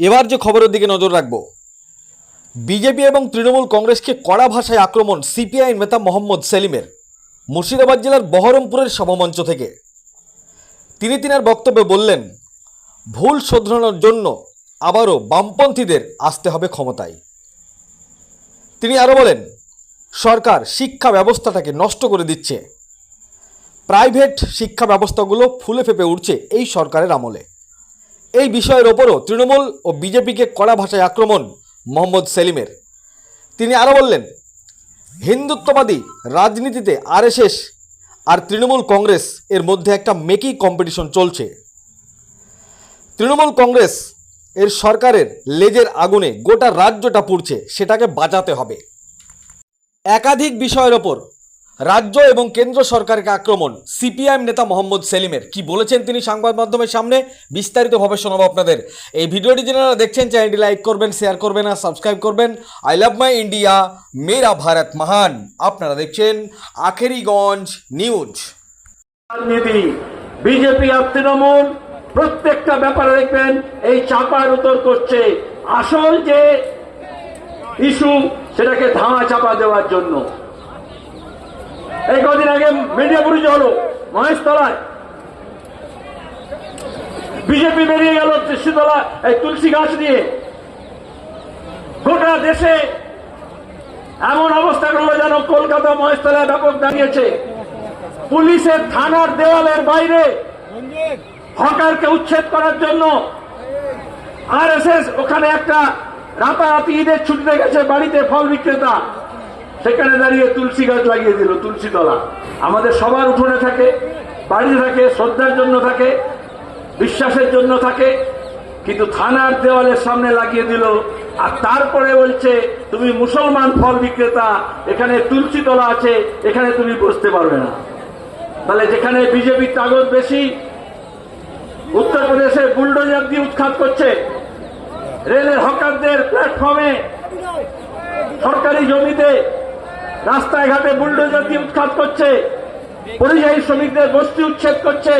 এবার যে খবরের দিকে নজর রাখব। বিজেপি এবং তৃণমূল কংগ্রেসকে কড়া ভাষায় আক্রমণ সিপিআই নেতা মোহাম্মদ সেলিমের, মুর্শিদাবাদ জেলার বহরমপুরের সভামঞ্চ থেকে। তিনি তিনার বক্তব্যে বললেন, ভুল শোধরানোর জন্য আবারও বামপন্থীদের আসতে হবে ক্ষমতায়। তিনি আরও বলেন, সরকার শিক্ষা ব্যবস্থাটাকে নষ্ট করে দিচ্ছে। প্রাইভেট শিক্ষা ব্যবস্থাগুলো ফুলে ফেপে উঠছে এই সরকারের আমলে। এই বিষয়ের ওপরও তৃণমূল ও বিজেপিকে কড়া ভাষায় আক্রমণ মোহাম্মদ সেলিমের। তিনি আরও বললেন, হিন্দুত্ববাদী রাজনীতিতে আরএসএস আর তৃণমূল কংগ্রেস এর মধ্যে একটা মেকি কম্পিটিশন চলছে। তৃণমূল কংগ্রেস এর সরকারের লেজের আগুনে গোটা রাজ্যটা পুড়ছে, সেটাকে বাঁচাতে হবে। একাধিক বিষয়ের ওপর রাজ্য এবং কেন্দ্র সরকারকে আক্রমণ। সিপিআইএম নেতা মোহাম্মদ সেলিমের। কি বলেছেন তিনি সংবাদ মাধ্যমের সামনে? বিস্তারিতভাবে শোনাবো আপনাদের। এই ভিডিওটি যারা দেখছেন, চ্যানেলটি লাইক করবেন, শেয়ার করবেন আর সাবস্ক্রাইব করবেন। আই লাভ মাই ইন্ডিয়া, মেরা ভারত মহান। আপনারা দেখছেন আখেরিগঞ্জ নিউজ। বিজেপি আর তৃণমূল, প্রত্যেকটা ব্যাপারে দেখবেন এই চাপার উত্তর করছে। আসল যে ইস্যু, সেটাকে ধামা চাপা দেওয়ার জন্য। এই কদিন আগে মিডিয়া পুলিশ হলো, মহেশতলায়। বিজেপি বেরিয়ে গেল তুলসীতলা এই তুলসী গাছ নিয়ে। গোটা দেশে এমন অবস্থা করল যেন কলকাতা মহেশতলায় ব্যাপক দাঁড়িয়েছে। পুলিশের থানার দেওয়ালের বাইরে হকারকে উচ্ছেদ করার জন্য আর ওখানে একটা রাতারাতি ঈদের ছুটিতে গেছে বাড়িতে ফল বিক্রেতা। সেখানে দাঁড়িয়ে তুলসী গাছ লাগিয়ে দিল, তুলসী তলা। আমাদের সবার উঠোনে থাকে, বাড়িতে থাকে, শ্রদ্ধার জন্য থাকে, বিশ্বাসের জন্য থাকে, কিন্তু থানার দেওয়ালের সামনে লাগিয়ে দিল। আর তারপরে বলছে, তুমি মুসলমান ফল বিক্রেতা, এখানে তুলসী তলা আছে, এখানে তুমি বসতে পারবে না। তাহলে যেখানে বিজেপির তাগত বেশি, উত্তরপ্রদেশে বুলডোজার দিয়ে উৎখাত করছে, রেলের হকারদের প্ল্যাটফর্মে সরকারি জমিতে রাস্তায় ঘাটে বুলডোজার দিয়ে উৎখাত করছে, পরিযায়ী শ্রমিকদের বস্তি উচ্ছেদ করছে,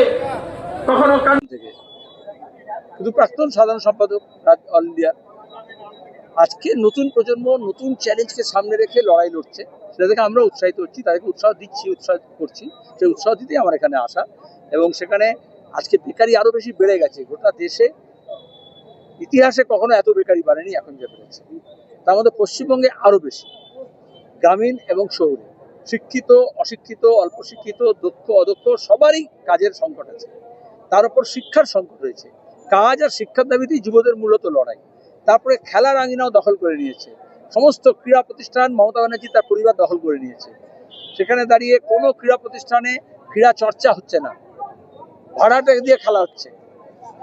কখনো থেকে। শুধু প্রাক্তন সাধারণ সম্পাদক অল ইন্ডিয়া। আজকে নতুন প্রজন্ম, নতুন চ্যালেঞ্জকে সামনে রেখে লড়াই লড়ছে। সেটা থেকে আমরা উৎসাহিত হচ্ছি, তাদেরকে উৎসাহ দিচ্ছি, উৎসাহ করছি। সেই উৎসাহ দিতেই আমার এখানে আসা। এবং সেখানে আজকে বেকারি আরও বেশি বেড়ে গেছে। গোটা দেশে ইতিহাসে কখনো এত বেকারি বাড়েনি এখন যে বেড়েছে। তার মধ্যে পশ্চিমবঙ্গে আরও বেশি। গ্রামীণ এবং শহরে। শিক্ষিত, অশিক্ষিত অল্প শিক্ষিত দক্ষ, অদক্ষ সবারই কাজের সংকট আছে। তার উপর শিক্ষার সংকট রয়েছে। কাজ আর শিক্ষার দাবিতেই যুবদের মূলত লড়াই। তারপরে খেলার আঙিনাও দখল করে নিয়েছে। সমস্ত ক্রীড়া প্রতিষ্ঠান মমতা ব্যানার্জি তার পরিবার দখল করে নিয়েছে। সেখানে দাঁড়িয়ে কোনো ক্রীড়া প্রতিষ্ঠানে ক্রীড়া চর্চা হচ্ছে না। ভাড়াটা দিয়ে খেলা হচ্ছে।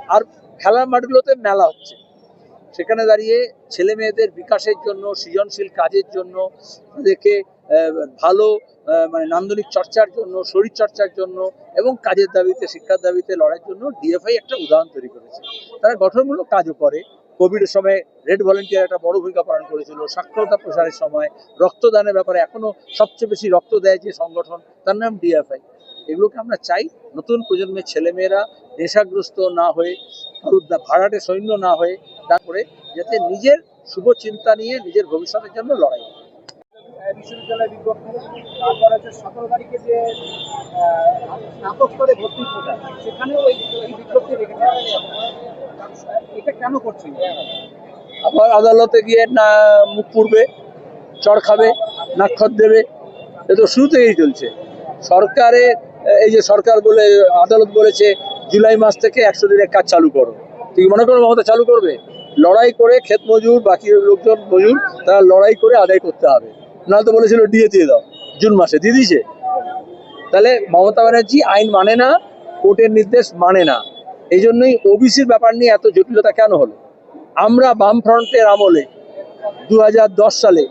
আর খেলার মাঠগুলোতে মেলা হচ্ছে। সেখানে দাঁড়িয়ে ছেলে মেয়েদের বিকাশের জন্য, সৃজনশীল কাজের জন্য, তাদেরকে ভালো মানে নান্দনিক চর্চার জন্য, শরীর চর্চার জন্য এবং কাজের দাবিতে, শিক্ষার দাবিতে লড়াইয়ের জন্য ডিএফআই একটা উদাহরণ তৈরি করেছে। তারা গঠনমূলক কাজও করে। কোভিডের সময় রেড ভলেন্টিয়ার একটা বড় ভূমিকা পালন করেছিল। সাক্ষরতা প্রসারের সময় রক্তদানের ব্যাপারে এখনও সবচেয়ে বেশি রক্ত দেয় যে সংগঠন, তার নাম ডিএফআই। এগুলোকে আমরা চাই নতুন প্রজন্মের ছেলেমেয়েরা নেশাগ্রস্ত না হয়ে ভাড়াটে সৈন্য না হয়ে তারপরে যাতে নিজের শুভ চিন্তা নিয়ে নিজের ভবিষ্যতের জন্য লড়াই করে। বিশ্ববিদ্যালয় বিজ্ঞপ্তি তারপর হচ্ছে সতেরো তারিখে যে স্নাতক স্তরে ভর্তি কোটা সেখানেও এই এই বিজ্ঞপ্তি রেখেছে এটা কেন করছে আবার আদালতে গিয়ে না মুখ পুড়বে চড় খাবে নাক্ষর দেবে এ তো শুরু থেকেই চলছে। সরকারে এই যে সরকার বলে আদালত বলেছে জুলাই মাস থেকে একশো দিনের কাজ চালু করো। তুই মনে করো মমতা চালু করবে? লড়াই করে ক্ষেত মজুর, বাকি লোকজন মজুর, তারা লড়াই করে আদায় করতে হবে। নাহলে তো বলেছিল ডিএ দিয়ে দাও, জুন মাসে, দিয়ে দিয়েছে। তাহলে মমতা ব্যানার্জি আইন মানে না, কোর্টের নির্দেশ মানে না। এই জন্যই ওবিসির ব্যাপার নিয়ে এত জটিলতা কেন হলো? আমরা বামফ্রন্টের আমলে দু হাজার দশ সালে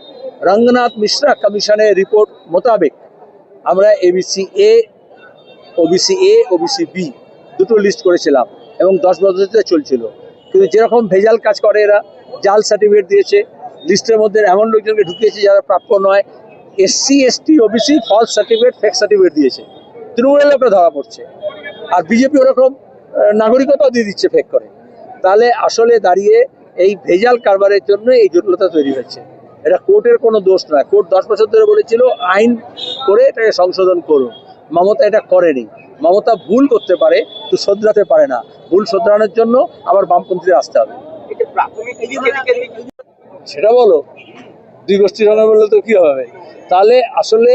রঙ্গনাথ মিশ্রা কমিশনের রিপোর্ট মোতাবেক আমরা ABC A OBC A OBC B দুটো লিস্ট করেছিলাম এবং দশ বছরতে চলছিল। কিন্তু যেরকম ভেজাল কাজ করে এরা জাল সার্টিফিকেট দিয়েছে লিস্টের মধ্যে এমন লোকজনকে ঢুকিয়েছে যারা প্রাপ্য নয়। SC ST OBC false certificate fake certificate দিয়েছে। তৃণমূলের লোকরা ধরা পড়ছে। আর বিজেপি ওরকম আহ, নাগরিকতাও দিয়ে দিচ্ছে ফেক করে। তাহলে আসলে দাঁড়িয়ে এই ভেজাল কারবারের জন্য এই জটিলতা তৈরি হয়েছে। এটা কোর্টের কোনো দোষ নয়। কোর্ট দশ বছর ধরে বলেছিল আইন করে এটাকে সংশোধন করুন। মমতা এটা করেনি। মমতা ভুল করতে পারে তো শোধরাতে পারে না। ভুল শোধরানোর জন্য আবার বামপন্থীদের আসতে হবে। সেটা বলো। দুই গোষ্ঠীর সঙ্গে বললে তো কি হবে? তাহলে আসলে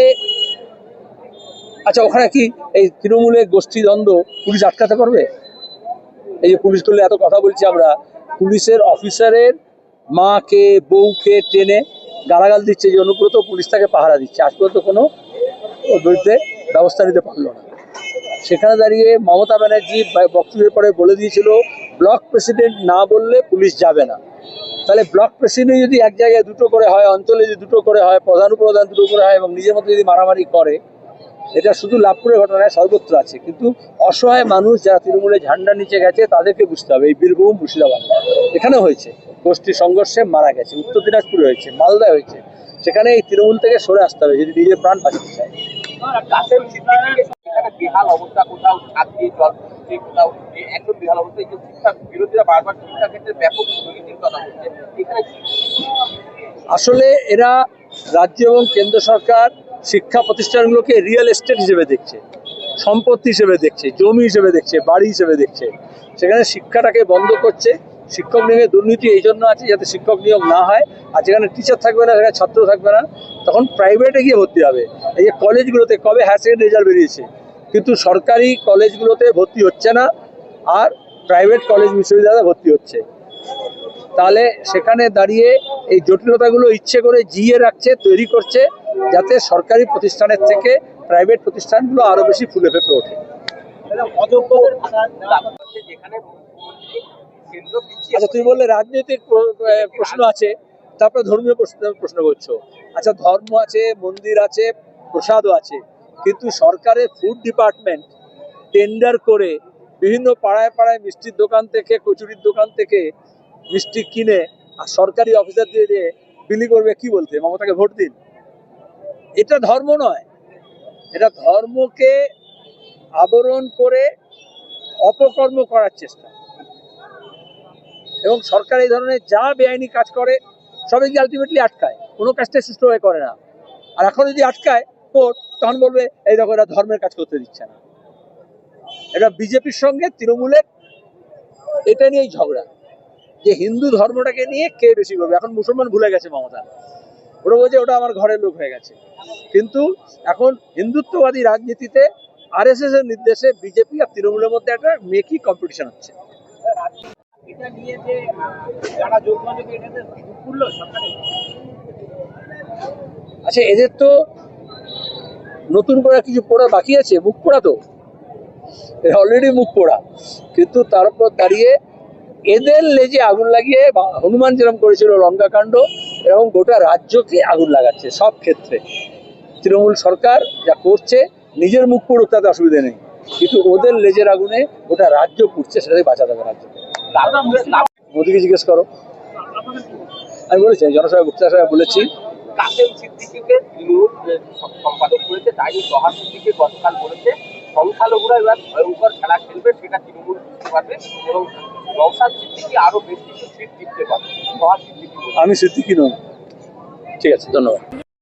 আচ্ছা ওখানে কি এই তৃণমূলের গোষ্ঠী দ্বন্দ্ব পুলিশ আটকাতে পারবে? এই যে পুলিশ করলে এত কথা বলছি আমরা। পুলিশের অফিসারের মাকে বউকে টেনে গালাগাল দিচ্ছে যে অনুব্রত পুলিশ তাকে পাহারা দিচ্ছে। আজ পর্যন্ত কোনো বিরুদ্ধে ব্যবস্থা নিতে পারল না। সেখানে দাঁড়িয়ে মমতা ব্যানার্জি বক্তব্যের পরে বলে দিয়েছিল, ব্লক প্রেসিডেন্ট না বললে পুলিশ যাবে না। তাহলে ব্লক প্রেসিডেন্ট যদি এক জায়গায় দুটো করে হয়, অঞ্চলে যদি দুটো করে হয়, প্রধান উপপ্রধান দুটো করে হয় এবং নিজের মতো যদি মারামারি করে, এটা শুধু লাভপুরের ঘটনায় সর্বত্র আছে। কিন্তু অসহায় মানুষ যারা তৃণমূলের ঝান্ডা নিচে গেছে, তাদেরকে বুঝতে হবে। এই বীরভূম, মুর্শিদাবাদ। এখানে হয়েছে। গোষ্ঠী সংঘর্ষে মারা গেছে। উত্তর দিনাজপুরে হয়েছে, মালদায় হয়েছে। সেখানে এই তৃণমূল থেকে সরে আসতে হবে, যদি নিজের প্রাণ বাঁচাতে চায়। বেহাল অবস্থা, কোথাও দিয়ে জল কোথাও একদম অবস্থা। এই যে শিক্ষা, বিরোধীরা বারবার শিক্ষা ক্ষেত্রে ব্যাপক দুর্নীতির কথা বলছে আসলে এরা রাজ্য এবং কেন্দ্র সরকার শিক্ষা প্রতিষ্ঠানগুলোকে রিয়েল এস্টেট হিসেবে দেখছে, সম্পত্তি হিসেবে দেখছে, জমি হিসেবে দেখছে, বাড়ি হিসেবে দেখছে। সেখানে শিক্ষাটাকে বন্ধ করছে, শিক্ষক নিয়োগে দুর্নীতি এই জন্য আছে যাতে শিক্ষক নিয়োগ না হয়। আর যেখানে টিচার থাকবে না, সেখানে ছাত্র থাকবে না, তখন প্রাইভেটে গিয়ে ভর্তি হবে। এই যে কলেজগুলোতে কবে হায়ার সেকেন্ডারি রেজাল্ট বেরিয়েছে? কিন্তু সরকারি কলেজগুলোতে ভর্তি হচ্ছে না আর প্রাইভেট কলেজ বিশ্ববিদ্যালয়ে ভর্তি হচ্ছে। তাহলে সেখানে দাঁড়িয়ে এই জটিলতাগুলো ইচ্ছে করে জিয়ে রাখছে, তৈরি করছে, যাতে সরকারি প্রতিষ্ঠানের থেকে প্রাইভেট প্রতিষ্ঠানগুলো আরও বেশি ফুলে ফেপে ওঠে। আচ্ছা তুমি বললে রাজনৈতিক প্রশ্ন আছে, তারপরে ধর্মীয় প্রশ্ন প্রশ্ন করছ। আচ্ছা ধর্ম আছে, মন্দির আছে, প্রসাদও আছে। কিন্তু সরকারের ফুড ডিপার্টমেন্ট টেন্ডার করে বিভিন্ন পাড়ায় পাড়ায় মিষ্টির দোকান থেকে, কচুরির দোকান থেকে মিষ্টি কিনে আর সরকারি অফিসার দিয়ে দিয়ে বিলি করবে, কি বলতে মমতাকে ভোট দিন। এটা ধর্ম নয়। এটা ধর্মকে আবরণ করে অপকর্ম করার চেষ্টা। এবং সরকার এই ধরনের যা বেআইনি কাজ করে সবাইকে আলটিমেটলি আটকায়। কোনো কাজটা সুষ্ঠুভাবে করে না। আর এখন যদি আটকায় কোর্ট তখন বলবে এই দেখো এরা ধর্মের কাজ করতে দিচ্ছে না। এটা বিজেপির সঙ্গে তৃণমূলের এটা নিয়েই ঝগড়া যে হিন্দু ধর্মটাকে নিয়ে কে বেশি করবে? এখন মুসলমান ভুলে গেছে মমতা। ওরা বলছে ওটা আমার ঘরের লোক হয়ে গেছে। কিন্তু এখন হিন্দুত্ববাদী রাজনীতিতে আর এস এর নির্দেশে বিজেপি আর তৃণমূলের মধ্যে একটা মেকি কম্পিটিশন হচ্ছে। আচ্ছা এদের তো নতুন করে কিছু পড়া বাকি আছে? মুখ পড়া তো? অলরেডি মুখ পড়া। কিন্তু তারপর দাঁড়িয়ে এদের লেজে আগুন লাগিয়ে হনুমান যেরকম করেছিল লঙ্কাকাণ্ড, এরকম গোটা রাজ্যকে আগুন লাগাচ্ছে সব ক্ষেত্রে। তৃণমূল সরকার যা করছে, নিজের মুখ পড়ুক, তাতে অসুবিধা নেই। কিন্তু ওদের লেজের আগুনে গোটা রাজ্য পুড়ছে, সেটাকে বাঁচাতে হবে রাজ্যকে। দাদা মোদীকে জিজ্ঞেস করো। আমি বলেছি, জনসভায় বক্তা সাহেব বলেছি কাসেম সিদ্দিকিকে তৃণমূল সম্পাদক করেছে তাই জহার সিদ্দিকি গতকাল বলেছে সংখ্যালঘুরা এবার ভয়ঙ্কর খেলা খেলবে সেটা তৃণমূল বুঝতে পারবে এবং নৌসাদ সিদ্দিকি আরও বেশ কিছু সিট জিততে পারবে। জহার সিদ্দিকি আমি সিদ্দিকি নই। ঠিক আছে ধন্যবাদ।